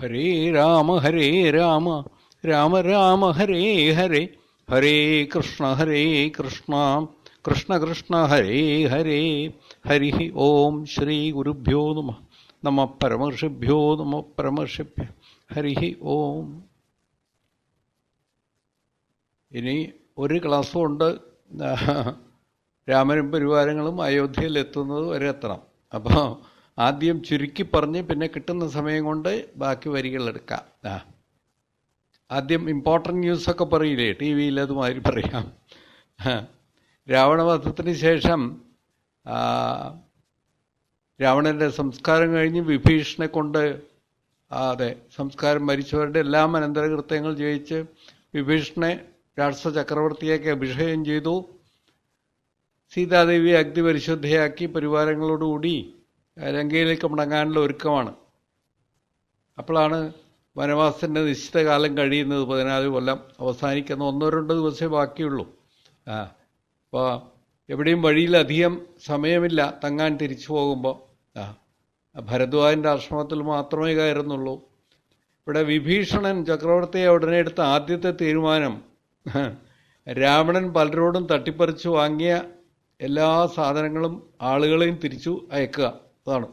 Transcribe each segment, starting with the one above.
ഹരേ രാമ ഹരേ രാമ. രാമ രാമ ഹരേ ഹരേ. ഹരേ കൃഷ്ണ ഹരേ കൃഷ്ണ. കൃഷ്ണ കൃഷ്ണ ഹരേ ഹരേ. ഹരി ഓം ശ്രീ ഗുരുഭ്യോ നമ. നമ പരമർഷിഭ്യോ നമ പരമർഷിഭ്യ. ഹരി ഓം. ഇനി ഒരു ക്ലാസ്സും ഉണ്ട്. രാമനും പരിവാരങ്ങളും അയോധ്യയിൽ എത്തുന്നത് വരെ എത്തണം. അപ്പോൾ ആദ്യം ചുരുക്കി പറഞ്ഞ് പിന്നെ കിട്ടുന്ന സമയം കൊണ്ട് ബാക്കി വരികൾ എടുക്കാം. ആ ആദ്യം ഇമ്പോർട്ടന്റ് ന്യൂസൊക്കെ പറയില്ലേ? ടി വിയിൽ അതുമാതിരി പറയാം രാവണവധത്തിന് ശേഷം രാവണന്റെ സംസ്കാരം കഴിഞ്ഞ് വിഭീഷണെ കൊണ്ട് അതെ സംസ്കാരം മരിച്ചവരുടെ എല്ലാ അനന്തരകൃത്യങ്ങൾ ജയിച്ച് വിഭീഷണെ രാഷ്ട്ര ചക്രവർത്തിയേക്ക് അഭിഷേകം ചെയ്തു. സീതാദേവിയെ അഗ്നിപരിശുദ്ധയാക്കി പരിവാരങ്ങളോടുകൂടി ലങ്കയിലേക്ക് മടങ്ങാനുള്ള ഒരുക്കമാണ്. അപ്പോഴാണ് വനവാസത്തിന്റെ നിശ്ചിത കാലം കഴിയുന്നത് പതിനാല് കൊല്ലം അവസാനിക്കുന്ന ഒന്നോ രണ്ടോ ദിവസമേ ബാക്കിയുള്ളൂ. ആ അപ്പോൾ എവിടെയും വഴിയിലധികം സമയമില്ല തങ്ങാൻ തിരിച്ചു പോകുമ്പോൾ. ആ ഭരദ്വാജന്റെ ആശ്രമത്തിൽ മാത്രമേ കയറുന്നുള്ളൂ. ഇവിടെ വിഭീഷണൻ ചക്രവർത്തിയെ ഉടനെ എടുത്ത ആദ്യത്തെ തീരുമാനം രാവണൻ പലരോടും തട്ടിപ്പറിച്ചു വാങ്ങിയ എല്ലാ സാധനങ്ങളും ആളുകളെയും തിരിച്ചു അയക്കുക. അതാണ്.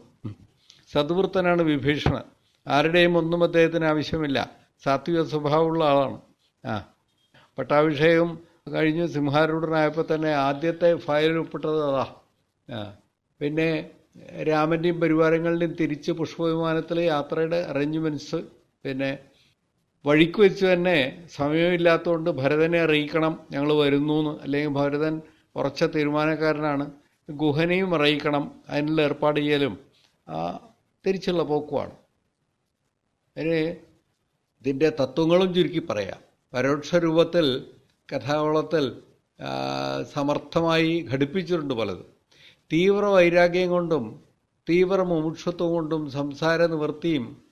സദ്വൃത്തനാണ് വിഭീഷണൻ. ആരുടെയും ഒന്നും അദ്ദേഹത്തിന് ആവശ്യമില്ല. സാത്വിക സ്വഭാവമുള്ള ആളാണ്. ആ. പട്ടാഭിഷേകം കഴിഞ്ഞ് സിംഹാരൂഢനായപ്പോൾ തന്നെ ആദ്യത്തെ ഫയൽ ഒപ്പിട്ടത് അതാ. പിന്നെ രാമന്റെയും പരിവാരങ്ങളുടെയും തിരിച്ച് പുഷ്പവിമാനത്തിൽ യാത്രയുടെ അറേഞ്ച്മെന്റ്സ് പിന്നെ വഴിക്ക് വെച്ച് തന്നെ സമയമില്ലാത്തതുകൊണ്ട് ഭരതനെ അറിയിക്കണം ഞങ്ങൾ വരുന്നു എന്ന്. അല്ലെങ്കിൽ ഭരതൻ ഉറച്ച തീരുമാനക്കാരനാണ്. ഗുഹനെയും അറിയിക്കണം അതിനുള്ള ഏർപ്പാട് ചെയ്യലും തിരിച്ചുള്ള പോക്കുമാണ് അതിന് ഇതിന്റെ തത്വങ്ങളും ചുരുക്കി പറയാം. പരോക്ഷ രൂപത്തിൽ കഥാവളത്തിൽ സമർത്ഥമായി ഘടിപ്പിച്ചിട്ടുണ്ട് പലതും. തീവ്ര വൈരാഗ്യം കൊണ്ടും തീവ്ര മുമുക്ഷത്വം കൊണ്ടും സംസാര നിവൃത്തിയും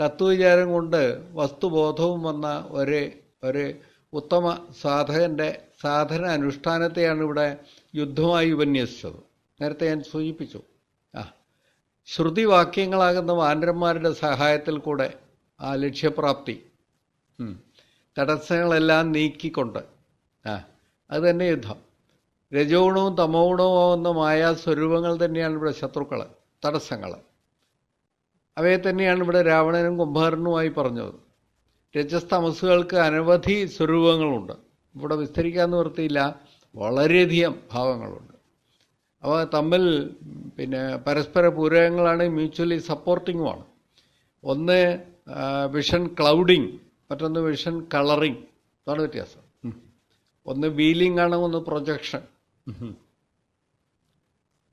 തത്വവിചാരം കൊണ്ട് വസ്തുബോധവും വന്ന ഒരു ഒരു ഉത്തമ സാധകന്റെ സാധന അനുഷ്ഠാനത്തെയാണ് ഇവിടെ യുദ്ധമായി ഉപന്യസിച്ചത് നേരത്തെ ഞാൻ സൂചിപ്പിച്ചു. ആ ശ്രുതിവാക്യങ്ങളാകുന്ന വാനരന്മാരുടെ സഹായത്തിൽ കൂടെ ആ ലക്ഷ്യപ്രാപ്തി തടസ്സങ്ങളെല്ലാം നീക്കിക്കൊണ്ട് ആ അത് തന്നെ യുദ്ധം. രജോഗുണവും ഗുണവും സ്വരൂപങ്ങൾ തന്നെയാണ് ഇവിടെ ശത്രുക്കൾ തടസ്സങ്ങൾ അവയെ തന്നെയാണ് ഇവിടെ രാവണനും കുംഭകരനുമായി പറഞ്ഞത്. രജസ്തമസുകൾക്ക് അനവധി സ്വരൂപങ്ങളുണ്ട്. ഇവിടെ വിസ്തരിക്കാൻ നിവൃത്തിയില്ല വളരെയധികം ഭാവങ്ങളുണ്ട് അവ തമ്മിൽ പിന്നെ പരസ്പര പൂരകങ്ങളാണ് മ്യൂച്വലി സപ്പോർട്ടിങ്ങുമാണ് ഒന്ന് വിഷൻ ക്ലൗഡിങ് മറ്റൊന്ന് വിഷൻ കളറിങ് അതാണ് വ്യത്യാസം. ഒന്ന് വീലിംഗ് ആണ് ഒന്ന് പ്രൊജക്ഷൻ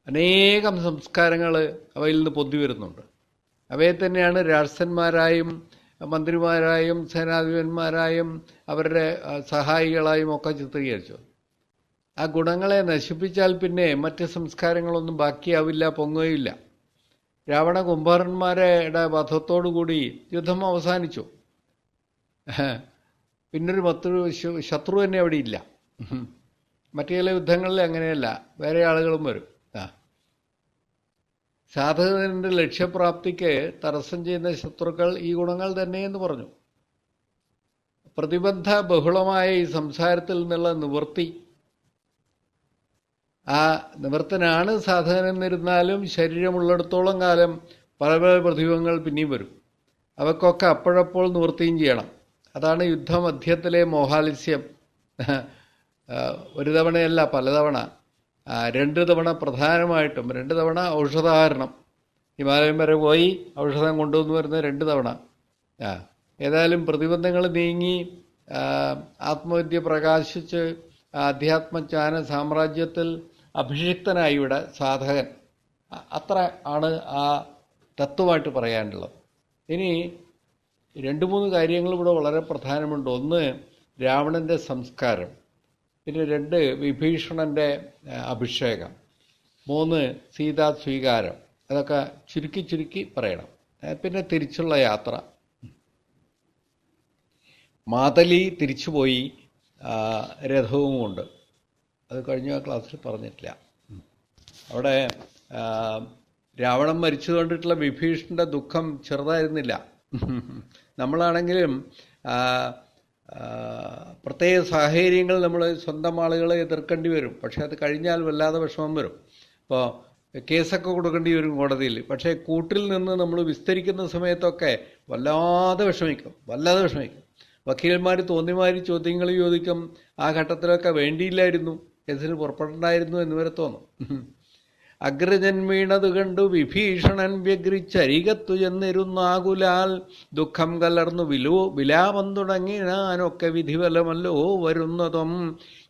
അനേകം സംസ്കാരങ്ങൾ അവയിൽ നിന്ന് പൊന്തി വരുന്നുണ്ട്. അവയെ തന്നെയാണ് രാഷ്ട്രന്മാരായും മന്ത്രിമാരായും സേനാധിപന്മാരായും അവരുടെ സഹായികളായും ഒക്കെ ചിത്രീകരിച്ചത്. ആ ഗുണങ്ങളെ നശിപ്പിച്ചാൽ പിന്നെ മറ്റ് സംസ്കാരങ്ങളൊന്നും ബാക്കിയാവില്ല പൊങ്ങുകയില്ല. രാവണ കുംഭാരന്മാരുടെ വധത്തോടുകൂടി യുദ്ധം അവസാനിച്ചു. പിന്നൊരു മറ്റൊരു ശത്രു തന്നെ അവിടെ ഇല്ല. മറ്റു ചില യുദ്ധങ്ങളിൽ അങ്ങനെയല്ല വേറെ ആളുകളും വരും. ആ. സാധകന്റെ ലക്ഷ്യപ്രാപ്തിക്ക് തടസ്സം ചെയ്യുന്ന ശത്രുക്കൾ ഈ ഗുണങ്ങൾ തന്നെ എന്ന് പറഞ്ഞു. പ്രതിബന്ധ ബഹുളമായ ഈ സംസാരത്തിൽ നിന്നുള്ള നിവൃത്തി ആ നിവൃത്തനാണ് സാധകൻ എന്നിരുന്നാലും ശരീരമുള്ളിടത്തോളം കാലം പല പല പ്രതിഭങ്ങൾ പിന്നെയും വരും. അവക്കൊക്കെ അപ്പോഴപ്പോൾ നിവൃത്തിയും ചെയ്യണം. അതാണ് യുദ്ധമധ്യത്തിലെ മോഹാലിസ്യം. ഒരു തവണയല്ല പലതവണ. രണ്ട് തവണ പ്രധാനമായിട്ടും രണ്ട് തവണ ഔഷധാരണം ഹിമാലയം വരെ പോയി ഔഷധം കൊണ്ടുവന്ന് വരുന്ന രണ്ട് തവണ. ആ ഏതായാലും പ്രതിബന്ധങ്ങൾ നീങ്ങി ആത്മവിദ്യ പ്രകാശിച്ച് ആധ്യാത്മജ്ഞാന സാമ്രാജ്യത്തിൽ അഭിഷിക്തനായി ഇവിടെ സാധകൻ. അത്ര ആണ് ആ തത്വമായിട്ട് പറയാനുള്ളത്. ഇനി രണ്ട് മൂന്ന് കാര്യങ്ങൾ ഇവിടെ വളരെ പ്രധാനമുണ്ട്. ഒന്ന് രാവണന്റെ സംസ്കാരം പിന്നെ രണ്ട് വിഭീഷണന്റെ അഭിഷേകം മൂന്ന് സീതാ സ്വീകാരം. അതൊക്കെ ചുരുക്കി ചുരുക്കി പറയണം. പിന്നെ തിരിച്ചുള്ള യാത്ര. മാതലി തിരിച്ചുപോയി രഥവും കൊണ്ട് അത് കഴിഞ്ഞ ക്ലാസ്സിൽ പറഞ്ഞിട്ടില്ല. അവിടെ രാവണം രാവണൻ മരിച്ചു കൊണ്ടിട്ടുള്ള വിഭീഷണന്റെ ദുഃഖം ചെറുതായിരുന്നില്ല. നമ്മളാണെങ്കിലും പ്രത്യേക സാഹചര്യങ്ങൾ നമ്മൾ സ്വന്തം ആളുകളെ എതിർക്കേണ്ടി വരും. പക്ഷെ അത് കഴിഞ്ഞാൽ വല്ലാതെ വിഷമം വരും. ഇപ്പോൾ കേസൊക്കെ കൊടുക്കേണ്ടി വരും കോടതിയിൽ. പക്ഷേ കൂട്ടിൽ നിന്ന് നമ്മൾ വിസ്തരിക്കുന്ന സമയത്തൊക്കെ വല്ലാതെ വിഷമിക്കും. വല്ലാതെ വിഷമിക്കും. വക്കീലന്മാർ തോന്നിമാരി ചോദ്യങ്ങൾ ചോദിക്കും. ആ ഘട്ടത്തിലൊക്കെ വേണ്ടിയില്ലായിരുന്നു. കേസിന് പുറപ്പെടണ്ടായിരുന്നു എന്ന് വരെ തോന്നും. അഗ്രജൻ വീണത് കണ്ടു വിഭീഷണൻ വ്യഗ്രിച്ചരികത്തു ചെന്നിരുന്നാകുലാൽ ദുഃഖം കലർന്നു വിലോ വിലാപം തുടങ്ങി ഞാനൊക്കെ വിധിഫലമല്ലോ വരുന്നതും.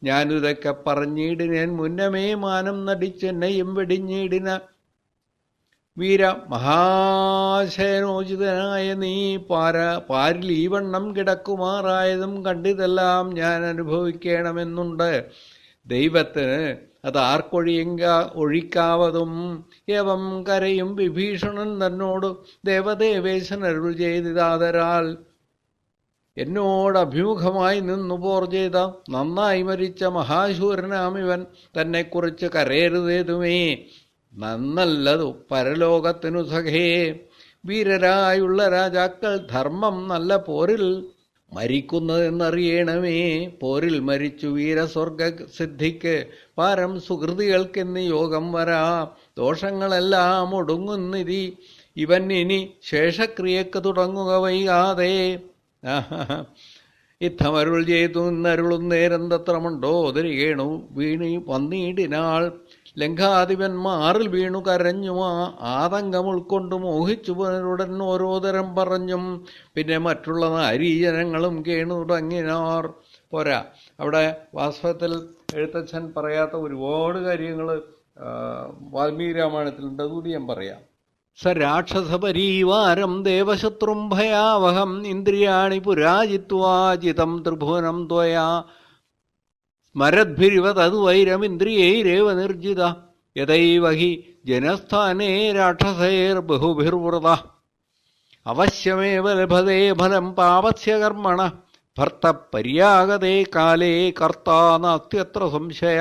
ഞാനിതൊക്കെ പറഞ്ഞിടിനേൻ മുന്നമേ മാനം നടിച്ചെന്നെയും വെടിഞ്ഞിടിന വീര മഹാശയനോചിതനായ നീ. പാര പാരിൽ ഈ വണ്ണം കിടക്കുമാറായതും കണ്ടിതെല്ലാം ഞാൻ അനുഭവിക്കണമെന്നുണ്ട്. ദൈവത്തിന് അത് ആർക്കൊഴിയുക ഒഴിക്കാവതും ഏവം കരയും വിഭീഷണൻ തന്നോട് ദേവദേവേശൻ അരുൾ ചെയ്തിതാതരാൽ. എന്നോട് അഭിമുഖമായി നിന്നു പോർ ചെയ്ത നന്നായി മരിച്ച മഹാശൂരനാമിവൻ തന്നെക്കുറിച്ച് കരയരുതേതുമേ. നന്നല്ലതു പരലോകത്തിനു സഖേ. വീരരായുള്ള രാജാക്കൾ ധർമ്മം നല്ല പോരിൽ മരിക്കുന്നതെന്നറിയണമേ. പോരിൽ മരിച്ചു വീരസ്വർഗ സിദ്ധിക്ക് പാരം സുഹൃതികൾക്കെന്ന് യോഗം വരാ. ദോഷങ്ങളെല്ലാം ഒടുങ്ങുന്നിതി. ഇവൻ ഇനി ശേഷക്രിയക്ക് തുടങ്ങുക വൈകാതെ. ഇത്തമരുൾ ചെയ്തു നിന്നരുളും നേരം തത്രമുണ്ടോ തിരികേണു വീണി വന്നീടിനാൾ. ലങ്കാധിപന്മാറിൽ വീണു കരഞ്ഞുമാ ആതങ്കം ഉൾക്കൊണ്ട് മോഹിച്ചു പുനരുടൻ ഓരോതരം പറഞ്ഞും. പിന്നെ മറ്റുള്ള നാരീജനങ്ങളും കേണു തുടങ്ങിനാർ. പോരാ. അവിടെ വാസ്തവത്തിൽ എഴുത്തച്ഛൻ പറയാത്ത ഒരുപാട് കാര്യങ്ങൾ വാൽമീകി രാമായണത്തിലുണ്ട്. അതുകൂടി ഞാൻ പറയാം. സ രാക്ഷസപരീവാരം ദേവശത്രും ഭയാവഹം ഇന്ദ്രിയാണി പുരാജിത്വാജിതം ത്രിഭുവനം ത്വയാ. സ്മരദ്ഭിരിവ തദ്വൈരമിന്ദ്രിയൈരേവ നിർജിത യഥൈവ ഹി ജനസ്ഥാനേ രാക്ഷസൈർ ബഹുഭിർവൃത അവശ്യമേവ ലഭതേ ഫലം പാപസ്യ കർമ്മണ ഭർത്ത പര്യാഗതേ കാലേ കർത്താ നാസ്ത്യത്ര സംശയ.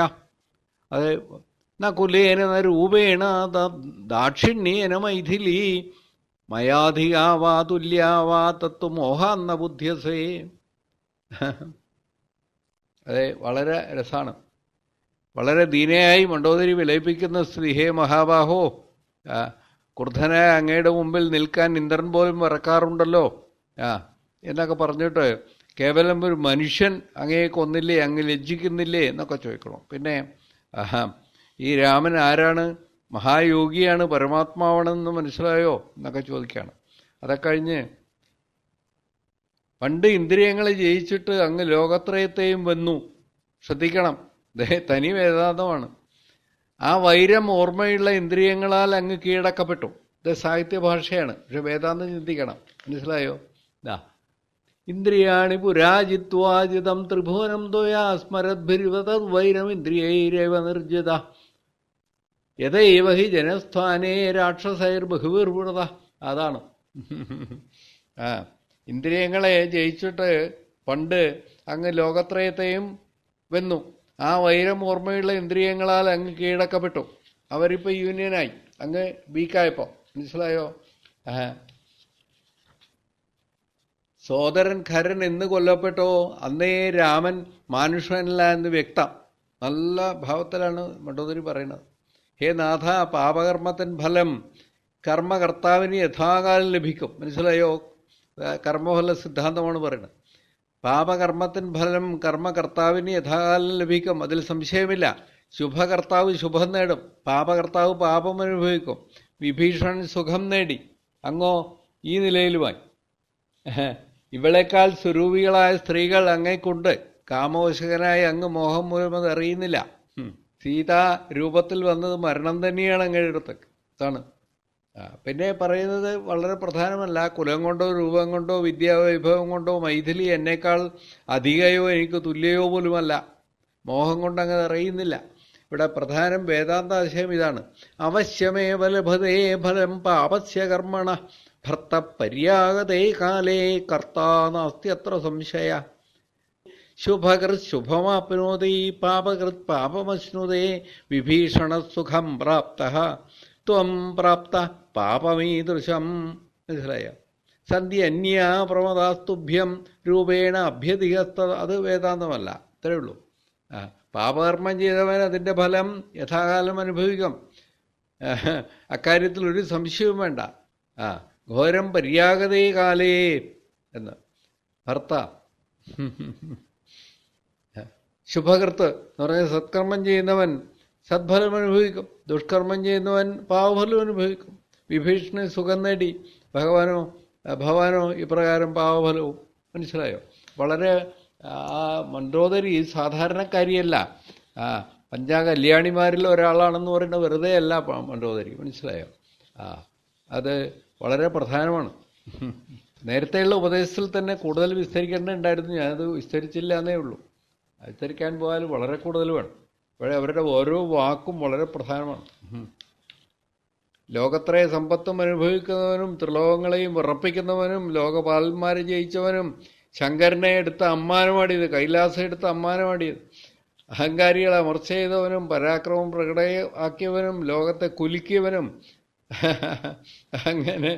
അത് ന കുലേന ന രൂപേണ ദാക്ഷിണ്യേന മൈഥിലി. മയാധികാവാ തുല്യാവാ തത്വമോഹാന്ന ബുദ്ധ്യസേ അതെ വളരെ രസമാണ് വളരെ ദീനയായി മണ്ടോദരി വിലയിപ്പിക്കുന്ന സ്ത്രീ ഹേ മഹാബാഹോ. ക്രുദ്ധനായ അങ്ങയുടെ മുമ്പിൽ നിൽക്കാൻ ഇന്ദ്രൻ പോലും മറക്കാറുണ്ടല്ലോ ആ എന്നൊക്കെ പറഞ്ഞിട്ട് കേവലം ഒരു മനുഷ്യൻ അങ്ങയെ കൊന്നില്ലേ അങ്ങ് ലജ്ജിക്കുന്നില്ലേ എന്നൊക്കെ ചോദിക്കണം. പിന്നെ ഈ രാമൻ ആരാണ്? മഹായോഗിയാണ് പരമാത്മാവാണെന്ന് മനസ്സിലായോ? എന്നൊക്കെ ചോദിക്കുകയാണ് അതൊക്കെ കഴിഞ്ഞ് പണ്ട് ഇന്ദ്രിയങ്ങളെ ജയിച്ചിട്ട് അങ്ങ് ലോകത്രയത്തെയും വന്നു. ശ്രദ്ധിക്കണം. തനി വേദാന്തമാണ്. ആ വൈരം ഓർമ്മയുള്ള ഇന്ദ്രിയങ്ങളാൽ അങ്ങ് കീഴടക്കപ്പെട്ടു. ഇത് സാഹിത്യ ഭാഷയാണ്. പക്ഷെ വേദാന്തം ചിന്തിക്കണം. മനസ്സിലായോ? ദാ. ഇന്ദ്രിയാണി പുരാജിത്വാജിതം ത്രിഭുവനം ദ്വയാ സ്മരദ്ഭിരിവതത് വൈരം ഇന്ദ്രിയൈരവ നിർജിത. യഥൈവ ഹി ജനസ്ഥാനേ രാക്ഷസൈർ ബഹുവിർവൃത അതാണ്. ആ. ഇന്ദ്രിയങ്ങളെ ജയിച്ചിട്ട് പണ്ട് അങ്ങ് ലോകത്രയത്തെയും വെന്നു. ആ വൈരം ഓർമ്മയുള്ള ഇന്ദ്രിയങ്ങളാൽ അങ്ങ് കീഴടക്കപ്പെട്ടു. അവരിപ്പോൾ യൂണിയനായി അങ്ങ് വീക്കായപ്പോൾ മനസ്സിലായോ? സോദരൻ ഖരൻ എന്ന് കൊല്ലപ്പെട്ടോ? അന്നേ രാമൻ മാനുഷനല്ല എന്ന് വ്യക്തം. നല്ല ഭാവത്തിലാണ് മണ്ടോദരി പറയുന്നത്. ഹേ നാഥ പാപകർമ്മത്തിൻ ഫലം കർമ്മകർത്താവിന് യഥാകാലം ലഭിക്കും. മനസ്സിലായോ? കർമ്മഫല സിദ്ധാന്തമാണ് പറയുന്നത്. പാപകർമ്മത്തിൻ ഫലം കർമ്മകർത്താവിന് യഥാകാലം ലഭിക്കും. അതിൽ സംശയമില്ല. ശുഭകർത്താവ് ശുഭം നേടും. പാപകർത്താവ് പാപം അനുഭവിക്കും. വിഭീഷണൻ സുഖം നേടി. അങ്ങോ ഈ നിലയിലുമായി. ഇവളെക്കാൾ സ്വരൂപികളായ സ്ത്രീകൾ അങ്ങേക്കുണ്ട്. കാമവശകനായ അങ്ങ് മോഹം മൂലം അത് അറിയുന്നില്ല. സീത രൂപത്തിൽ വന്നത് മരണം തന്നെയാണ് അങ്ങയുടെ അടുത്തൊക്കെ. അതാണ് പിന്നെ പറയുന്നത് വളരെ പ്രധാനമല്ല കുലം കൊണ്ടോ രൂപം കൊണ്ടോ വിദ്യാവൈഭവം കൊണ്ടോ മൈഥിലി എന്നേക്കാൾ അധികയോ എനിക്ക് തുല്യയോ പോലുമല്ല. മോഹം കൊണ്ട് അറിയുന്നില്ല. ഇവിടെ പ്രധാനം വേദാന്താശയം ഇതാണ്. അവശ്യമേവ ലഭതേ ഫലം പാപസ്യ കർമ്മണ ഭർത്ത പര്യാഗതേ കാലേ കർത്താ നാസ്തി അത്ര സംശയ. ശുഭകൃത് ശുഭമാപ്നോതി പാപകൃത് പാപമശ്നുതേ വിഭീഷണസുഖം പ്രാപ്ത ത്വം പ്രാപ്ത പാപമീദൃശം മനസ്സിലായ? സന്ധ്യ അന്യ പ്രമദാസ്തുഭ്യം രൂപേണ അഭ്യതിഹസ്ത അത് വേദാന്തമല്ല ഇത്രയേ ഉള്ളൂ. പാപകർമ്മം ചെയ്തവൻ അതിന്റെ ഫലം യഥാകാലം അനുഭവിക്കും. അക്കാര്യത്തിൽ ഒരു സംശയവും വേണ്ട. ആ ഘോരം പര്യാഗതേ കാലേ എന്ന്. ഭർത്ത ശുഭകൃത്ത് എന്ന് പറഞ്ഞാൽ സത്കർമ്മം ചെയ്യുന്നവൻ സദ്ഫലം അനുഭവിക്കും. ദുഷ്കർമ്മം ചെയ്യുന്നവൻ പാവഫലം അനുഭവിക്കും. വിഭീഷണ സുഖം നേടി. ഭഗവാനോ ഭഗവാനോ ഇപ്രകാരം പാവഫലവും. മനസ്സിലായോ? വളരെ ആ മണ്ടോദരി സാധാരണക്കാരിയല്ല. ആ പഞ്ചാകല്യാണിമാരിൽ ഒരാളാണെന്ന് പറയുന്നത് വെറുതെ അല്ല മണ്ടോദരി മനസ്സിലായോ? ആ അത് വളരെ പ്രധാനമാണ്. നേരത്തെയുള്ള ഉപദേശത്തിൽ തന്നെ കൂടുതൽ വിസ്തരിക്കേണ്ടതുണ്ടായിരുന്നു. ഞാനത് വിസ്തരിച്ചില്ല എന്നേ ഉള്ളൂ. വിസ്തരിക്കാൻ പോയാൽ വളരെ കൂടുതൽ വേണം. പക്ഷേ അവരുടെ ഓരോ വാക്കും വളരെ പ്രധാനമാണ്. ലോകത്രയ സമ്പത്തും അനുഭവിക്കുന്നവനും ത്രിലോകങ്ങളെയും വിറപ്പിക്കുന്നവനും ലോകപാലന്മാരെ ജയിച്ചവനും ശങ്കരനെ എടുത്ത അമ്മാനമാടിയത് കൈലാസം എടുത്ത അമ്മാനമാടിയത് അഹങ്കാരികളെ അമർച്ച ചെയ്തവനും പരാക്രമം പ്രകടമാക്കിയവനും ലോകത്തെ കുലുക്കിയവനും. അങ്ങനെ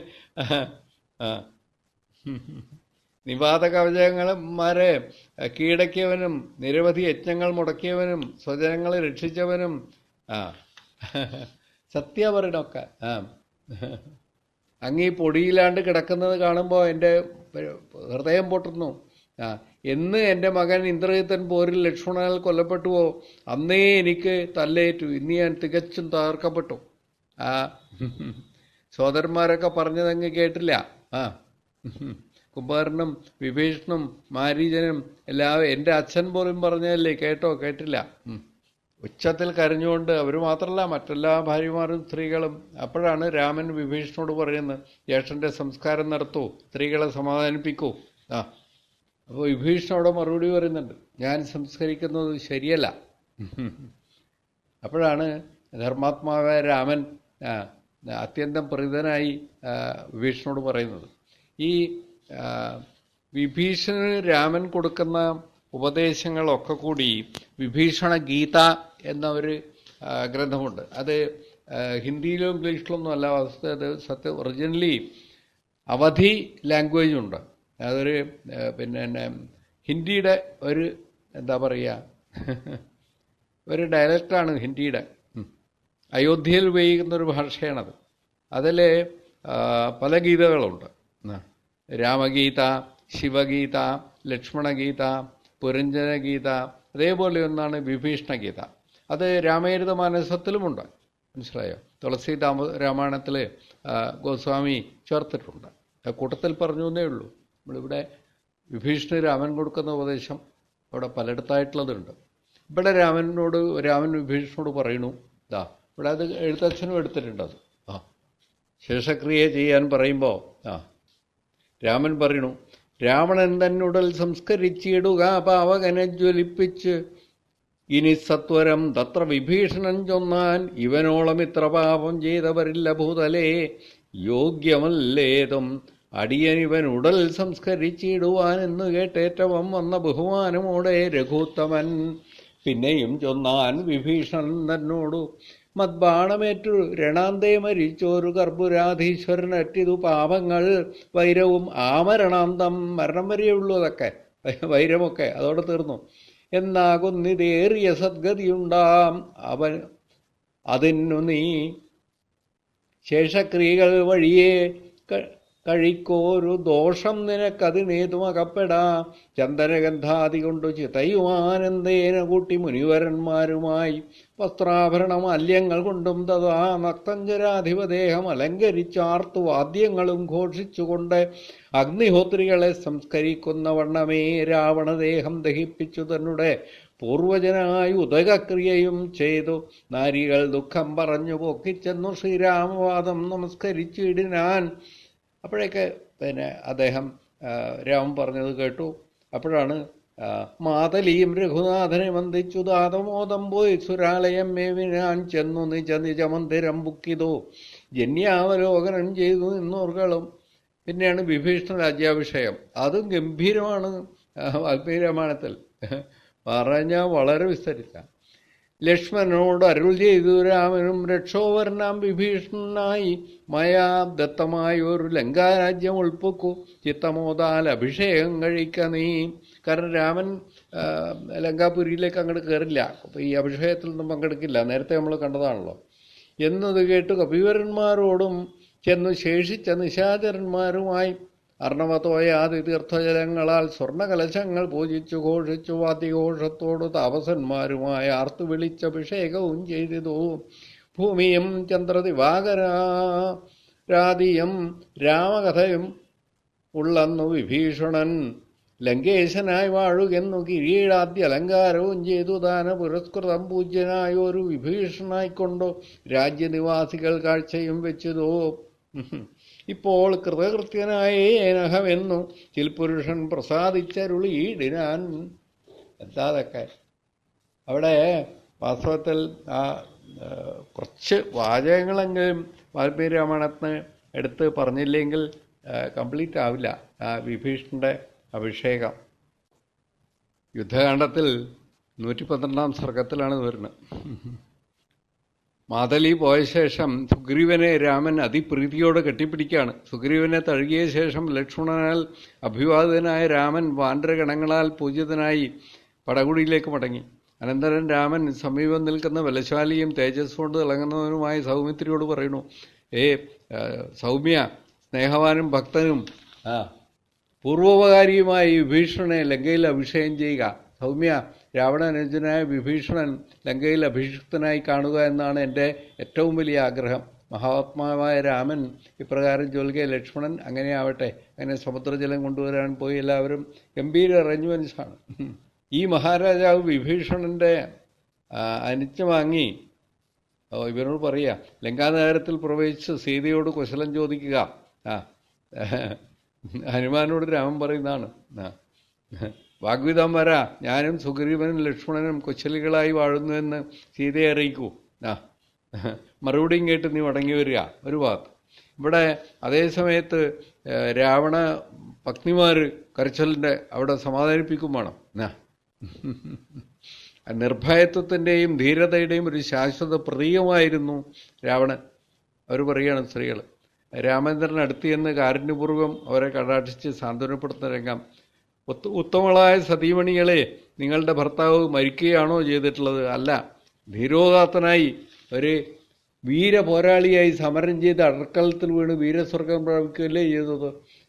നിവാത കവചങ്ങളന്മാരെ കീഴടക്കിയവനും നിരവധി യജ്ഞങ്ങൾ മുടക്കിയവനും സ്വജനങ്ങളെ രക്ഷിച്ചവനും ആ സത്യ പറയണൊക്കെ ആ. അങ്ങീ പൊടിയിലാണ്ട് കിടക്കുന്നത് കാണുമ്പോൾ എന്റെ ഹൃദയം പൊട്ടുന്നു. ആ. എന്ന് എന്റെ മകൻ ഇന്ദ്രജിത്തൻ പോരിൽ ലക്ഷ്മണനാൽ കൊല്ലപ്പെട്ടുവോ അന്നേ എനിക്ക് തല്ലേറ്റു. ഇന്ന് ഞാൻ തികച്ചും തകർക്കപ്പെട്ടു. ആ. സോദരന്മാരൊക്കെ പറഞ്ഞതങ്ങ് കേട്ടില്ല. ആ. കുമാരനും വിഭീഷണും മാരീജനും എല്ലാവരും എന്റെ അച്ഛൻ പോലും പറഞ്ഞതല്ലേ? കേട്ടോ കേട്ടില്ല. ഉച്ചത്തിൽ കരഞ്ഞുകൊണ്ട് അവർ മാത്രമല്ല മറ്റെല്ലാ ഭാര്യമാരും സ്ത്രീകളും അപ്പോഴാണ് രാമൻ വിഭീഷണോട് പറയുന്നത് ജ്യേഷ്ഠന്റെ സംസ്കാരം നടത്തൂ സ്ത്രീകളെ സമാധാനിപ്പിക്കൂ. ആ. അപ്പോൾ വിഭീഷണോട് മറുപടി പറയുന്നുണ്ട് ഞാൻ സംസ്കരിക്കുന്നത് ശരിയല്ല. അപ്പോഴാണ് ധർമാത്മാവായ രാമൻ അത്യന്തം പ്രീതനായി വിഭീഷണോട് പറയുന്നത്. ഈ വിഭീഷണന് രാമൻ കൊടുക്കുന്ന ഉപദേശങ്ങളൊക്കെ കൂടി വിഭീഷണ ഗീത എന്ന ഒരു ഗ്രന്ഥമുണ്ട്. അത് ഹിന്ദിയിലും ഇംഗ്ലീഷിലൊന്നും അല്ല അത് സത്യ ഒറിജിനലി അവധി ലാംഗ്വേജ് ഉണ്ട്. അതൊരു പിന്നെ ഹിന്ദിയുടെ ഒരു എന്താ പറയുക ഒരു ഡയലക്റ്റാണ് ഹിന്ദിയുടെ. അയോധ്യയിൽ ഉപയോഗിക്കുന്ന ഒരു ഭാഷയാണത്. അതിൽ പല ഗീതകളുണ്ട്. രാമഗീത ശിവഗീത ലക്ഷ്മണഗീത പുരഞ്ജനഗീത അതേപോലെ ഒന്നാണ് വിഭീഷണ ഗീത അത് രാമചരിത മാനസത്തിലുമുണ്ട് മനസ്സിലായോ? തുളസി രാമ രാമായണത്തിൽ ഗോസ്വാമി ചേർത്തിട്ടുണ്ട്. കൂട്ടത്തിൽ പറഞ്ഞു എന്നേ ഉള്ളൂ. നമ്മളിവിടെ വിഭീഷണ രാമൻ കൊടുക്കുന്ന ഉപദേശം അവിടെ പലയിടത്തായിട്ടുള്ളതുണ്ട്. ഇവിടെ രാമനോട് രാമൻ വിഭീഷണോട് പറയണു ഇതാ ഇവിടെ അത് എഴുത്തച്ഛനും എടുത്തിട്ടുണ്ട് അത്. ആ ശേഷക്രിയ ചെയ്യാൻ പറയുമ്പോൾ ആ രാമൻ പറയണു രാവണൻ തന്നുടൽ സംസ്കരിച്ചിടുക പാവകനെ ജ്വലിപ്പിച്ച്. ഇനി സത്വരം തത്ര വിഭീഷണൻ ചൊന്നാൻ ഇവനോളം ഇത്ര പാപം ചെയ്തവരില്ല ഭൂതലേ. യോഗ്യമല്ലേതും അടിയനിവൻ ഉടൽ സംസ്കരിച്ചിടുവാൻ എന്ന് കേട്ടേറ്റവും വന്ന ബഹുമാനമോടെ രഘുത്തമൻ. പിന്നെയും ചൊന്നാൻ വിഭീഷണൻ തന്നോടു മദ്ബാണമേറ്റു രണാന്തേ മരിച്ചോരു കർപ്പുരാധീശ്വരനറ്റിതു പാപങ്ങൾ വൈരവും ആമരണാന്തം മരണം വരെയുള്ളൂ അതൊക്കെ. വൈരമൊക്കെ അതോടെ തീർന്നു. എന്നാകുന്നിതേറിയ സദ്ഗതിയുണ്ടാം അവൻ അതിനു നീ ശേഷക്രിയകൾ വഴിയെ കഴിക്കോരു ദോഷം നിനക്കതിനേതുമകപ്പെടാ ചന്ദനഗന്ധാതി കൊണ്ടു ചിതയുമാനന്ദേന കൂട്ടി മുനിവരന്മാരുമായി. വസ്ത്രാഭരണ മാല്യങ്ങൾ കൊണ്ടും തഥാ നക്തഞ്ചരാധിപദേഹം അലങ്കരിച്ചാർത്തു വാദ്യങ്ങളും ഘോഷിച്ചുകൊണ്ട് അഗ്നിഹോത്രികളെ സംസ്കരിക്കുന്ന വണ്ണമേ രാവണദേഹം ദഹിപ്പിച്ചു തന്നെ പൂർവജനായി ഉദകക്രിയയും ചെയ്തു. നാരികൾ ദുഃഖം പറഞ്ഞു പൊക്കിച്ചെന്നു ശ്രീരാമവാദം നമസ്കരിച്ചിടിനാൻ. അപ്പോഴേക്ക് പിന്നെ അദ്ദേഹം രാമൻ പറഞ്ഞത് കേട്ടു. അപ്പോഴാണ് മാതലിയും രഘുനാഥനെ വന്ദിച്ചു. ദാതമോദം പോയി. സുരാലയം മേവിനാൻ ചെന്നു. നിജ നിജമന്ദിരം ബുക്കിതോ. ജന്യാവലോകനം ചെയ്തു നിന്നോർകളും പിന്നെയാണ് വിഭീഷണ രാജ്യാഭിഷേകം അതും ഗംഭീരമാണ് വാൽമീകി രാമായണത്തിൽ പറഞ്ഞാൽ വളരെ വിസ്തരിച്ച ലക്ഷ്മണനോട് അരുൾ ചെയ്തു രാമനും രക്ഷോവർണാം വിഭീഷണനായി മയാ ദത്തമായ ഒരു ലങ്കാരാജ്യം ഉൾപ്പൊക്കു. ചിത്തമോതാൽ അഭിഷേകം കഴിക്ക നീ. കാരണം രാമൻ ലങ്കാപുരിയിലേക്ക് അങ്ങോട്ട് കയറില്ല. അപ്പോൾ ഈ അഭിഷേകത്തിൽ നിന്നും പങ്കെടുക്കില്ല. നേരത്തെ നമ്മൾ കണ്ടതാണല്ലോ. എന്നത് കേട്ട് കപിവരന്മാരോടും ചെന്ന് ശേഷിച്ച നിശാചരന്മാരുമായി അർണവത്തോയാതി തീർത്ഥജലങ്ങളാൽ സ്വർണകലശങ്ങൾ പൂജിച്ചു ഘോഷിച്ചു വാദ്യഘോഷത്തോടു താപസന്മാരുമായി ആർത്തു വിളിച്ചഭിഷേകവും ചെയ്തിതു. ഭൂമിയും ചന്ദ്രദിവാകരാദിയും രാമകഥയും ഉള്ളന്നു വിഭീഷണൻ. ലങ്കേശനായി വാഴുകെന്നു കിരീടാദ്യ അലങ്കാരവും ചെയ്തു. ദാന പുരസ്കൃതം പൂജ്യനായ ഒരു വിഭീഷണായിക്കൊണ്ടോ രാജ്യനിവാസികൾ കാഴ്ചയും വെച്ചതോ. ഇപ്പോൾ കൃതകൃത്യനായേനഹമെന്നു ചിൽപുരുഷൻ പ്രസാദിച്ചരുളിയിടിനാൻ എന്താ അതൊക്കെ? അവിടെ വാസ്തവത്തിൽ ആ കുറച്ച് വാചകങ്ങളെങ്കിലും വാൽമീകി രാമായണത്തിന് എടുത്ത് പറഞ്ഞില്ലെങ്കിൽ കംപ്ലീറ്റ് ആവില്ല ആ വിഭീഷണന്റെ അഭിഷേകം. യുദ്ധകാണ്ഡത്തിൽ നൂറ്റി പന്ത്രണ്ടാം സർഗത്തിലാണ് വരുന്നത്. മാതലി പോയ ശേഷം സുഗ്രീവനെ രാമൻ അതിപ്രീതിയോടെ കെട്ടിപ്പിടിക്കുകയാണ്. സുഗ്രീവനെ തഴുകിയ ശേഷം ലക്ഷ്മണനാൽ അഭിവാദിതനായ രാമൻ വാനരഗണങ്ങളാൽ പൂജിതനായി പടകുടിയിലേക്ക് മടങ്ങി. അനന്തരം രാമൻ സമീപം നിൽക്കുന്ന ബലശാലിയും തേജസ് കൊണ്ട് തിളങ്ങുന്നവനുമായ സൗമിത്രിയോട് പറയുന്നു ഏ സൗമ്യ സ്നേഹവാനും ഭക്തനും പൂർവോപകാരിയുമായി ഭീഷണനെ ലങ്കയിൽ അഭിഷേകം ചെയ്യുക. സൗമ്യ രാവണനുജനായ വിഭീഷണൻ ലങ്കയിൽ അഭിഷിക്തനായി കാണുക എന്നാണ് എന്റെ ഏറ്റവും വലിയ ആഗ്രഹം മഹാത്മാവായ രാമൻ ഇപ്രകാരം ചൊൽകെ ലക്ഷ്മണൻ അങ്ങനെ ആവട്ടെ അങ്ങനെ സമുദ്രജലം കൊണ്ടുവരാൻ പോയി എല്ലാവരും ഗംഭീര അറേഞ്ച്മെൻസാണ് ഈ മഹാരാജാവ് വിഭീഷണന്റെ അനിച്ച വാങ്ങി ഇവരോട് പറയുക ലങ്കാനഗരത്തിൽ പ്രവേശിച്ച് സീതയോട് കുശലം ചോദിക്കുക ആ ഹനുമാനോട് രാമൻ പറയുന്നതാണ് ആ വാഗ്വിധം വരാ. ഞാനും സുഗ്രീവനും ലക്ഷ്മണനും കൊച്ചലികളായി വാഴുന്നുവെന്ന് സീതയെ അറിയിക്കൂ. ആ മറുപടിയും കേട്ട് നീ മടങ്ങി വരിക. ഒരു ഭാഗത്ത് ഇവിടെ അതേ സമയത്ത് രാവണ പത്നിമാർ കരച്ചലിന്റെ അവിടെ സമാധാനിപ്പിക്കും വേണം. ആ നിർഭയത്വത്തിന്റെയും ധീരതയുടെയും ഒരു ശാശ്വത പ്രതീകമായിരുന്നു രാവണൻ. അവർ പറയുകയാണ് സ്ത്രീകൾ രാമചന്ദ്രൻ അടുത്ത് ചെന്ന് കാരുണ്യപൂർവം അവരെ കടാക്ഷിച്ച് സാന്ത്വനപ്പെടുത്തുന്ന രംഗം ഉത്ത ഉത്തമങ്ങളായ സതീമണികളെ നിങ്ങളുടെ ഭർത്താവ് മരിക്കുകയാണോ ചെയ്തിട്ടുള്ളത്? അല്ല. ധീരോദാത്തനായി ഒരു വീര പോരാളിയായി സമരം ചെയ്ത് അടക്കളത്തിൽ വീണ് വീരസ്വർഗം പ്രാപിക്കുകയല്ലേ ചെയ്തത്?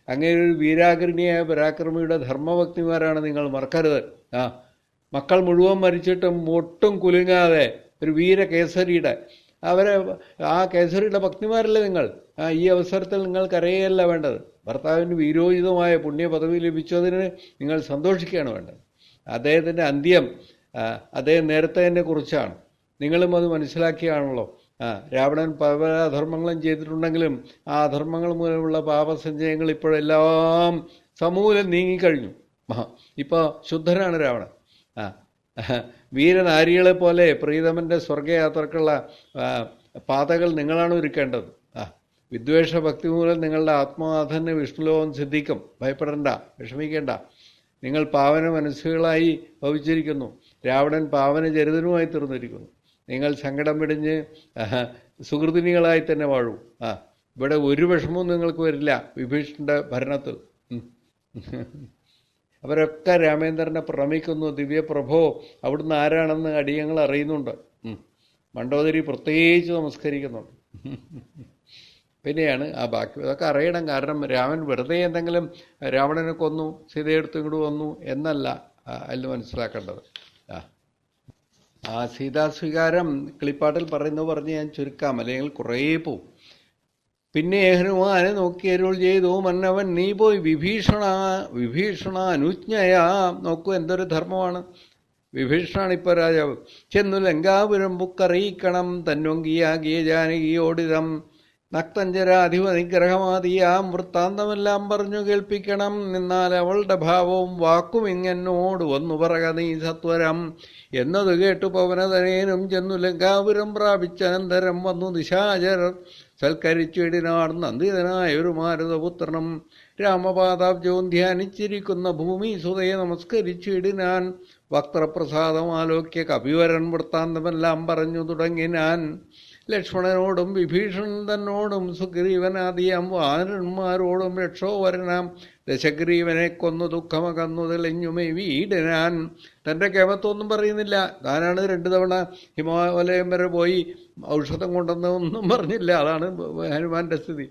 അങ്ങനെ ഒരു വീരാഗ്രണിയായ പരാക്രമിയുടെ ധർമ്മഭക്തിമാരാണ് നിങ്ങൾ മറക്കരുത്. ആ മക്കൾ മുഴുവൻ മരിച്ചിട്ടും ഒട്ടും കുലുങ്ങാതെ ഒരു വീര കേസരിയുടെ അവരെ ആ കേസരിയുടെ ഭക്തിമാരല്ലേ നിങ്ങൾ? ഈ അവസരത്തിൽ നിങ്ങൾ കരയുകയല്ല വേണ്ടത്. ഭർത്താവിന് വീരോചിതമായ പുണ്യ പദവി ലഭിച്ചതിന് നിങ്ങൾ സന്തോഷിക്കുകയാണ് വേണ്ടത്. അദ്ദേഹത്തിന്റെ അന്ത്യം അദ്ദേഹം നേരത്തെ കുറിച്ചാണ്. നിങ്ങളും അത് മനസ്സിലാക്കിയാണല്ലോ. ആ രാവണൻ പല അധർമ്മങ്ങളും ചെയ്തിട്ടുണ്ടെങ്കിലും ആ അധർമ്മങ്ങൾ മൂലമുള്ള പാപസഞ്ചയങ്ങൾ ഇപ്പോഴെല്ലാം സമൂലം നീങ്ങിക്കഴിഞ്ഞു. ഇപ്പോൾ ശുദ്ധനാണ് രാവണൻ. ആ വീരനാരികളെ പോലെ പ്രീതമന്റെ സ്വർഗയാത്രക്കുള്ള പാതകൾ നിങ്ങളാണ് ഒരുക്കേണ്ടത്. ആ വിദ്വേഷ ഭക്തി മൂലം നിങ്ങളുടെ ആത്മനാഥന് വിഷ്ണുലോകം സിദ്ധിക്കും. ഭയപ്പെടേണ്ട വിഷമിക്കേണ്ട. നിങ്ങൾ പാവന മനസ്സുകളായി ഭവിച്ചിരിക്കുന്നു. രാവണൻ പാവന ചരിതനുമായി തീർന്നിരിക്കുന്നു. നിങ്ങൾ സങ്കടം പിടിഞ്ഞ് സുഹൃതിനികളായി തന്നെ വാഴൂ. ആ ഇവിടെ ഒരു വിഷമവും നിങ്ങൾക്ക് വരില്ല. വിഭീഷണന്റെ ഭരണത്തിൽ. അവരൊക്കെ രാമേന്ദ്രനെ പ്രണമിക്കുന്നു ദിവ്യപ്രഭോ അവിടുന്ന് ആരാണെന്ന് അടിയങ്ങൾ അറിയുന്നുണ്ട്. മണ്ഡോദരി പ്രത്യേകിച്ച് നമസ്കരിക്കുന്നുണ്ട്. പിന്നെയാണ് ആ ബാക്കി. അതൊക്കെ അറിയണം. കാരണം രാമൻ വെറുതെ എന്തെങ്കിലും രാവണനെ കൊന്നു സീതയെടുത്ത് ഇങ്ങോട്ട് വന്നു എന്നല്ല അതിൽ മനസ്സിലാക്കേണ്ടത്. ആ. ആ സീതാസ്വീകാരം കിളിപ്പാട്ടിൽ പറയുന്നത് പറഞ്ഞ് ഞാൻ ചുരുക്കാം. അല്ലെങ്കിൽ കുറേ പോവും. പിന്നെ ഹനുമാനെ നോക്കി അരുൾ ചെയ്തു മന്നവൻ നീ പോയി വിഭീഷണ വിഭീഷണ അനുജ്ഞയാ നോക്കൂ എന്തൊരു ധർമ്മമാണ്. വിഭീഷണാണ് ഇപ്പൊ രാജാവ്. ചെന്നു ലങ്കാപുരം ബുക്കറിയിക്കണം തന്നൊങ്കിയാകിയ ജാനകിയോടിതം നക്തഞ്ചരാധിപനിഗ്രഹമാതിയാം വൃത്താന്തമെല്ലാം പറഞ്ഞു കേൾപ്പിക്കണം. നിന്നാൽ അവളുടെ ഭാവവും വാക്കും ഇങ്ങനോട് വന്നു പറക നീ സത്വരം. എന്നത് കേട്ടു പവനതനേനും ചെന്നു ലങ്കാപുരം പ്രാപിച്ചനന്തരം വന്നു നിശാചരർ. സൽക്കരിച്ചിടിനാർ നന്ദിതനായ ഒരു മാരുതപുത്രനും. രാമപാദാബ്ജവും ധ്യാനിച്ചിരിക്കുന്ന ഭൂമി സുതയെ നമസ്കരിച്ചിടിനാൻ. വക്തപ്രസാദമാലോക്യ കപിവരൻ വൃത്താന്തമെല്ലാം പറഞ്ഞു തുടങ്ങിനാൻ. ലക്ഷ്മണനോടും വിഭീഷണൻ തന്നോടും സുഗ്രീവനാദിയാം വാനന്മാരോടും രക്ഷോവരനാം. ദശഗ്രീവനെ കൊന്നു ദുഃഖമകന്നു തെളിഞ്ഞുമേ വീടനാൻ. തന്റെ കേമത്വമൊന്നും പറയുന്നില്ല. താനാണ് രണ്ടു തവണ ഹിമാലയം വരെ പോയി ഔഷധം കൊണ്ടെന്ന് ഒന്നും പറഞ്ഞില്ല. അതാണ് ഹനുമാന്റെ സ്ഥിതി.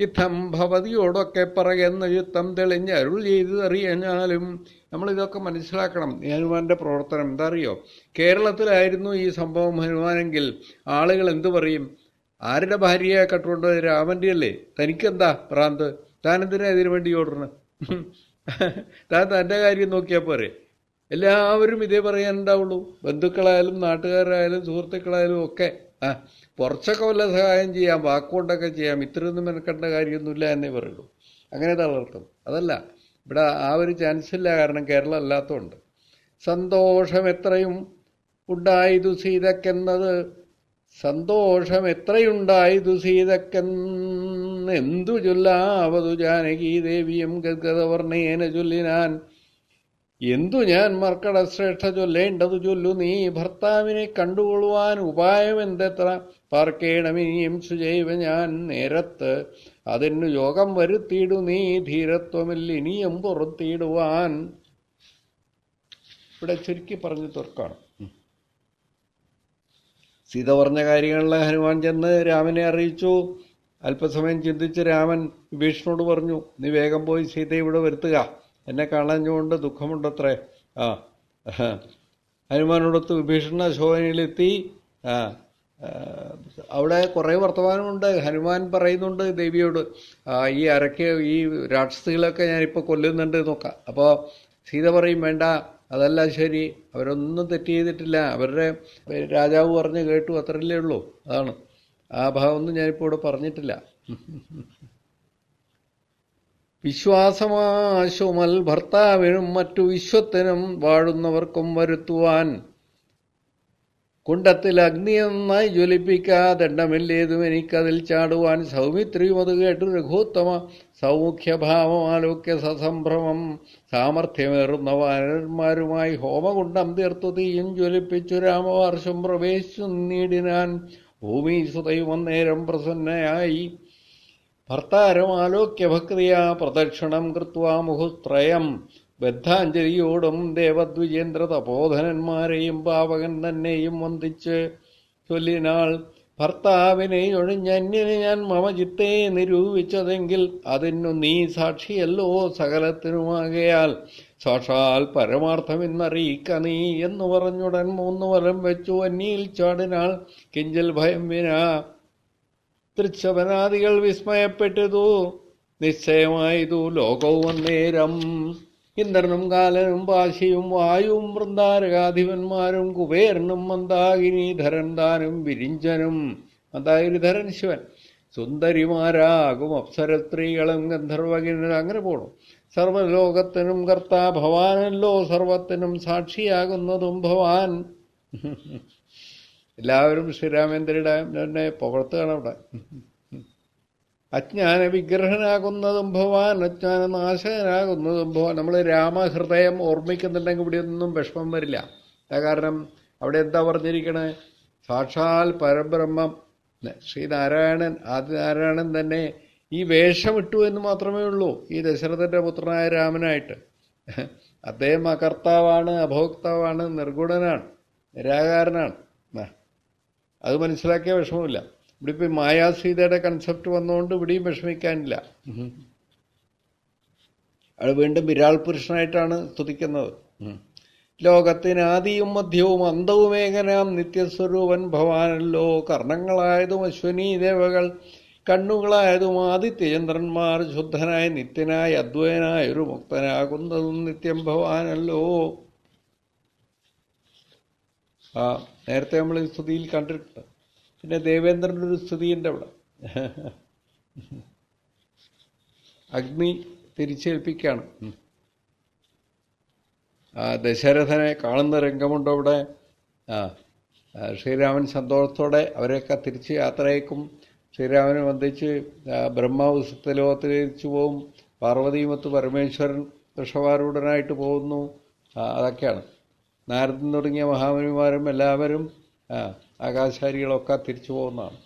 യുദ്ധം ഭവതിയോടൊക്കെ പറയുന്ന യുദ്ധം തെളിഞ്ഞ് അരുൾ ചെയ്ത് അറിയാഞ്ഞാലും നമ്മളിതൊക്കെ മനസ്സിലാക്കണം. ഹനുമാന്റെ പ്രവർത്തനം. എന്താ അറിയോ കേരളത്തിലായിരുന്നു ഈ സംഭവം ഹനുമാനെങ്കിൽ ആളുകൾ എന്തു പറയും? ആരുടെ ഭാര്യയെ കട്ടുകൊണ്ട് രാമന്റെ അല്ലേ തനിക്കെന്താ ഭ്രാന്ത്? താൻ എന്തിനാ ഇതിനു വേണ്ടി ഓടണം താൻ തന്റെ കാര്യം നോക്കിയാൽ പോരെ. എല്ലാവരും ഇതേ പറയാനുണ്ടാവുള്ളൂ. ബന്ധുക്കളായാലും നാട്ടുകാരായാലും സുഹൃത്തുക്കളായാലും ഒക്കെ ആ കുറച്ചൊക്കെ വല്ല സഹായം ചെയ്യാം വാക്കുകൊണ്ടൊക്കെ ചെയ്യാം. ഇത്രയൊന്നും മെനക്കേണ്ട കാര്യമൊന്നുമില്ല എന്നേ പറയുള്ളൂ. അങ്ങനെ തളർത്തും. അതല്ല ഇവിടെ ആ ഒരു ചാൻസ് ഇല്ല കാരണം കേരളം അല്ലാത്തതുകൊണ്ട്. സന്തോഷം എത്രയും ഉണ്ടായതു സീതക്കെന്നത് സന്തോഷം എത്രയുണ്ടായതു സീതക്കെന്നെന്തു ചൊല്ലാവതു ജാനകി ദേവിയും ഗദ്ഗതവർണേന ചൊല്ലിനാൻ? എന്തു ഞാൻ മർക്കട ശ്രേഷ്ഠ ചൊല്ലേണ്ടതു ചൊല്ലു നീ? ഭർത്താവിനെ കണ്ടുകൊള്ളുവാൻ ഉപായം എന്തെത്ര പാർക്കേണമിനിയും സുജൈവ ഞാൻ നേരത്ത് അതിനു യോഗം വരുത്തിയിടു നീ ധീരത്വമില്ല ഇനിയും പുറത്തിയിടുവാൻ. ഇവിടെ ചുരുക്കി പറഞ്ഞു തീർക്കാണ് സീത പറഞ്ഞ കാര്യങ്ങളിൽ ഹനുമാൻ ചെന്ന് രാമനെ അറിയിച്ചു. അല്പസമയം ചിന്തിച്ച് രാമൻ ഭീഷ്ണോട് പറഞ്ഞു നീ വേഗം പോയി സീത ഇവിടെ വരുത്തുക. എന്നെ കാണാഞ്ഞുകൊണ്ട് ദുഃഖമുണ്ടത്രേ. ആ. ഹനുമാനോടൊത്ത് വിഭീഷണ ശോഭനയിലെത്തി ആ. അവിടെ കുറേ വർത്തമാനമുണ്ട്. ഹനുമാൻ പറയുന്നുണ്ട് ദേവിയോട് ഈ അരക്ക് ഈ രാക്ഷസികളൊക്കെ ഞാനിപ്പോൾ കൊല്ലുന്നുണ്ട് നോക്കാം അപ്പോൾ സീത പറയും വേണ്ട അതല്ല ശരി. അവരൊന്നും തെറ്റ് ചെയ്തിട്ടില്ല. അവരുടെ രാജാവ് പറഞ്ഞ് കേട്ടു അത്രയല്ലേ ഉള്ളൂ. അതാണ്. ആ ഭാവമൊന്നും ഞാനിപ്പോൾ ഇവിടെ പറഞ്ഞിട്ടില്ല. വിശ്വാസമാശുമൽ ഭർത്താവിനും മറ്റു വിശ്വത്തിനും വാഴുന്നവർക്കും വരുത്തുവാൻ കുണ്ടത്തിൽ അഗ്നിയൊന്നായി ജ്വലിപ്പിക്കാതെണ്ണമില്ലേതും എനിക്കതിൽ ചാടുവാൻ സൗമിത്രിയും അത് കേട്ടു. രഘുത്തമ സൗമുഖ്യഭാവം ആലോക്യ സസംഭ്രമം. സാമർഥ്യമേറുന്ന വാനന്മാരുമായി ഹോമകുണ്ടം തീർത്തു. തീയും ജ്വലിപ്പിച്ചു രാമവർഷം പ്രവേശിച്ചു. നീടിനാൻ ഭൂമി സുതയും അന്നേരം പ്രസന്നയായി. ഭർത്താരം ആലോക്യ ഭക്തിയാ പ്രദക്ഷിണം കൃത്വാ മുഹുസ്ത്രയം ബദ്ധാഞ്ജലിയോടും ദേവദ്വിജേന്ദ്ര തപോധനന്മാരെയും പാവകൻ തന്നെയും വന്ദിച്ച് ചൊല്ലിനാൾ ഭർത്താവിനെ ഒഴിഞ്ഞന്യനെ ഞാൻ മമ ചിത്തെ നിരൂപിച്ചതെങ്കിൽ അതിനു നീ സാക്ഷിയല്ലോ സകലത്തിനുമാകയാൽ. സാക്ഷാൽ പരമാർത്ഥമെന്നറിയിക്ക നീ എന്നു പറഞ്ഞുടൻ മൂന്ന് വലം വെച്ചു അന്യയിൽ ചാടിനാൾ കിഞ്ചൽ ഭയം വിനാ തൃച്ഛവനാദികൾ വിസ്മയപ്പെട്ടതു. നിശ്ചയമായതു ലോകവും അന്നേരം. ഇന്ദ്രനും കാലനും പാശിയും വായുവും വൃന്ദാരകാധിപന്മാരും കുബേരനും മന്ദാകിനീധരൻ താനും വിരിഞ്ചനും. മന്ദാകിരിധരൻ ശിവൻ. സുന്ദരിമാരാകും അപ്സരസ്ത്രീകളും ഗന്ധർവകിനും അങ്ങനെ പോണു. സർവലോകത്തിനും കർത്താ ഭവാനല്ലോ സർവത്തിനും സാക്ഷിയാകുന്നതും ഭവാൻ. എല്ലാവരും ശ്രീരാമേന്ദ്രയുടെ പുകഴ്ത്തുകയാണ് അവിടെ. അജ്ഞാന വിഗ്രഹനാകുന്നതും ഭവാൻ അജ്ഞാന നാശകനാകുന്നതും ഭവാൻ നമ്മൾ രാമഹൃദയം ഓർമ്മിക്കുന്നുണ്ടെങ്കിൽ ഇവിടെ ഒന്നും വിഷമം വരില്ല. കാരണം അവിടെ എന്താ പറഞ്ഞിരിക്കണേ? സാക്ഷാൽ പരബ്രഹ്മം. ശ്രീനാരായണൻ ആദിനാരായണൻ തന്നെ ഈ വേഷമിട്ടു എന്ന് മാത്രമേ ഉള്ളൂ. ഈ ദശരഥന്റെ പുത്രനായ രാമനായിട്ട്. അദ്ദേഹം അകർത്താവാണ് അഭോക്താവാണ് നിർഗുണനാണ് നിരാകാരനാണ്. അത് മനസ്സിലാക്കിയ വിഷമമില്ല. ഇവിടെ ഇപ്പം മായാസീതയുടെ കൺസെപ്റ്റ് വന്നുകൊണ്ട് ഇവിടെയും വിഷമിക്കാനില്ല. അത് വീണ്ടും വിരാൾ പുരുഷനായിട്ടാണ് സ്തുതിക്കുന്നത്. ലോകത്തിനാദിയും മധ്യവും അന്തവുമേകനാം നിത്യസ്വരൂപൻ ഭവാനല്ലോ. കർണങ്ങളായതും അശ്വനീ ദേവകൾ കണ്ണുകളായതും ആദിത്യചന്ദ്രന്മാർ ശുദ്ധനായ നിത്യനായ അദ്വൈനായ ഒരു മുക്തനാകുന്നതും നിത്യം ഭവാനല്ലോ. ആ നേരത്തെ നമ്മൾ ഈ സ്തുതിയിൽ കണ്ടിട്ടുണ്ട്. പിന്നെ ദേവേന്ദ്രന്റെ ഒരു സ്തുതിയുണ്ട് അവിടെ. അഗ്നി തിരിച്ചേൽപ്പിക്കുകയാണ് ആ ദശരഥനെ കാണുന്ന രംഗമുണ്ട് അവിടെ? ആ ശ്രീരാമൻ സന്തോഷത്തോടെ അവരെയൊക്കെ തിരിച്ച് യാത്രയേക്കും. ശ്രീരാമനെ വന്ദിച്ച് ബ്രഹ്മാവ് പോകും തിരിച്ചു പോവും. പാർവതിയുമൊത്ത് പരമേശ്വരൻ കൃഷവാരൂഢനായിട്ട് പോകുന്നു. അതൊക്കെയാണ്. നാരദൻ തുടങ്ങിയ മഹാമുനിമാരും എല്ലാവരും ആകാശാരികളൊക്കെ തിരിച്ചു പോകുന്നതാണ്.